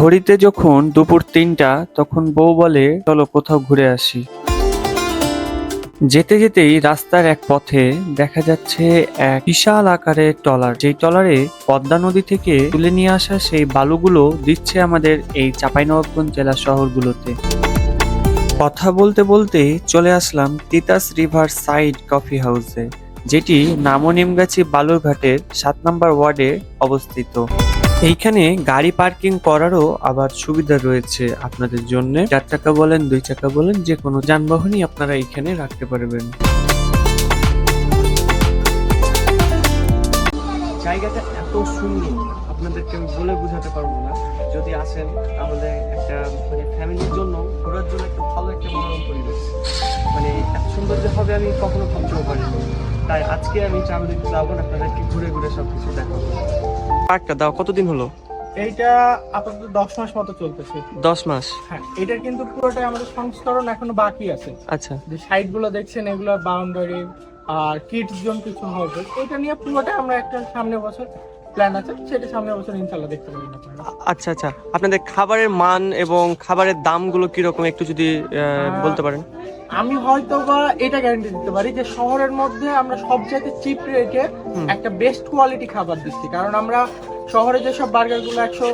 ঘড়িতে যখন দুপুর তিনটা, তখন বউ বলে, চলো কোথাও ঘুরে আসি। যেতে যেতেই রাস্তার এক পথে দেখা যাচ্ছে এক বিশাল আকারের ট্রলার। যেই ট্রলারে পদ্মা নদী থেকে তুলে নিয়ে আসা সেই বালুগুলো দিচ্ছে আমাদের এই চাঁপাইনবাবগঞ্জ জেলা শহরগুলোতে। কথা বলতে বলতে চলে আসলাম তিতাস রিভার সাইড কফি হাউসে, যেটি নামনিমগাছি বালুরঘাটের সাত নম্বর ওয়ার্ডে অবস্থিত। এইখানে গাড়ি পার্কিং করারও আবার সুবিধা রয়েছে আপনাদের জন্য। চার চাকা বলেন, দুই চাকা বলেন যে কোনো যানবাহনই আপনারা এইখানে রাখতে পারবেন। জায়গাটা এত সুন্দর, আপনাদেরকে আমি বলে বোঝাতে পারব না। যদি আসেন, তাহলে একটা মানে ফ্যামিলির জন্য, ঘোরার জন্য একটা ভালো একটা মনোরম পরিবেশ। মানে এত সুন্দর যে হবে আমি কখনো ভাবতেও পারিনি। তাই আজকে আমি চামদিক যাব আপনাদেরকে ঘুরে ঘুরে সবকিছু দেখাবো। পার্কটা দাও কতদিন হলো? এইটা আপাতত দশ মাস মতো চলতেছে। দশ মাস? হ্যাঁ এটার কিন্তু পুরোটাই আমাদের সংস্করণ এখনও বাকি আছে। আচ্ছা। যে সাইডগুলো দেখছেন এগুলো বাউন্ডারি আর কিডস জোন কিছু হবে এটা নিয়ে পুরোটাই আমরা একটা সামনে বছর প্ল্যান আছে সেটা সামনে বছর ইনশাল্লাহ দেখতে পাবেন আচ্ছা আচ্ছা। আপনাদের খাবারের মান এবং খাবারের দামগুলো কীরকম একটু যদি বলতে পারেন। আমি হয়তো বা এটা গ্যারান্টি দিতে পারি যে শহরের মধ্যে আমরা সব জায়গায় চিপ রেটে একটা বেস্ট কোয়ালিটি খাবার দিচ্ছি। কারণ আমরা শহরে যেসব বার্গারগুলো একশো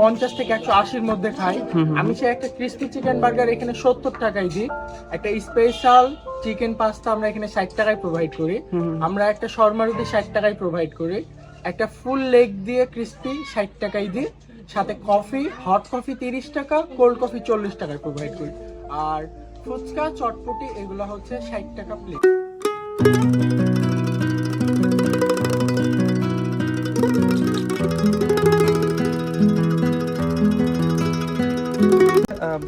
পঞ্চাশ থেকে একশো আশির মধ্যে খাই। আমি সে একটা ক্রিস্পি চিকেন বার্গার এখানে সত্তর টাকায় দিই। একটা স্পেশাল চিকেন পাস্তা আমরা এখানে ষাট টাকায় প্রোভাইড করি। আমরা একটা শর্মা রুটি ষাট টাকায় প্রোভাইড করি। একটা ফুল লেগ দিয়ে ক্রিস্পি ষাট টাকায় দিই। সাথে কফি হট কফি তিরিশ টাকা কোল্ড কফি চল্লিশ টাকায় প্রোভাইড করি। আর ফুচকা, চটপটি, এগুলো হচ্ছে ষাট টাকা প্লেট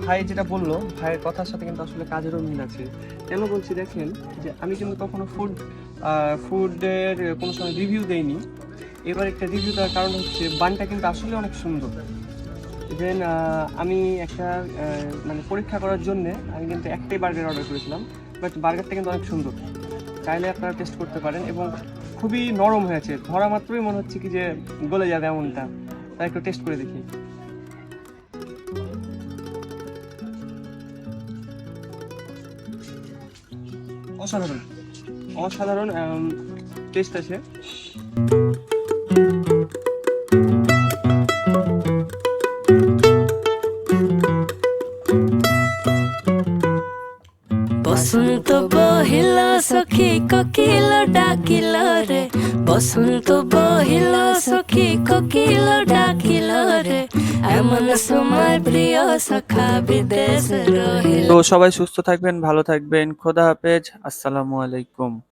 ভাই যেটা বলল, ভাইয়ের কথার সাথে কিন্তু আসলে কাজেরও মিল আছে। কেন বলছি দেখেন, যে আমি কিন্তু কখনো ফুড ফুডের কোনো সময় রিভিউ দেইনি। এবার একটা রিভিউ দেওয়ার কারণ হচ্ছে বানটা কিন্তু আসলে অনেক সুন্দর। দেন আমি একটা মানে পরীক্ষা করার জন্য আমি কিন্তু একটাই বার্গার অর্ডার করেছিলাম বাট বার্গারটা কিন্তু অনেক সুন্দর। চাইলে আপনারা টেস্ট করতে পারেন এবং খুবই নরম হয়েছে। ধরা মাত্রই মনে হচ্ছে কি যে গলে যাবে এমনটা। তাই একটু টেস্ট করে দেখি। অসাধারণ। অসাধারণ টেস্ট আছে। বসন্ত বহিল সখী ককিল ডাকিল রে। বসন্ত বহিল সখী ককিল ডাকিল রে। এমন সময় প্রিয় সখা বিদেশ রহিল। তো সবাই সুস্থ থাকবেন, ভালো থাকবেন। খোদা হাফেজ। আসসালামু আলাইকুম।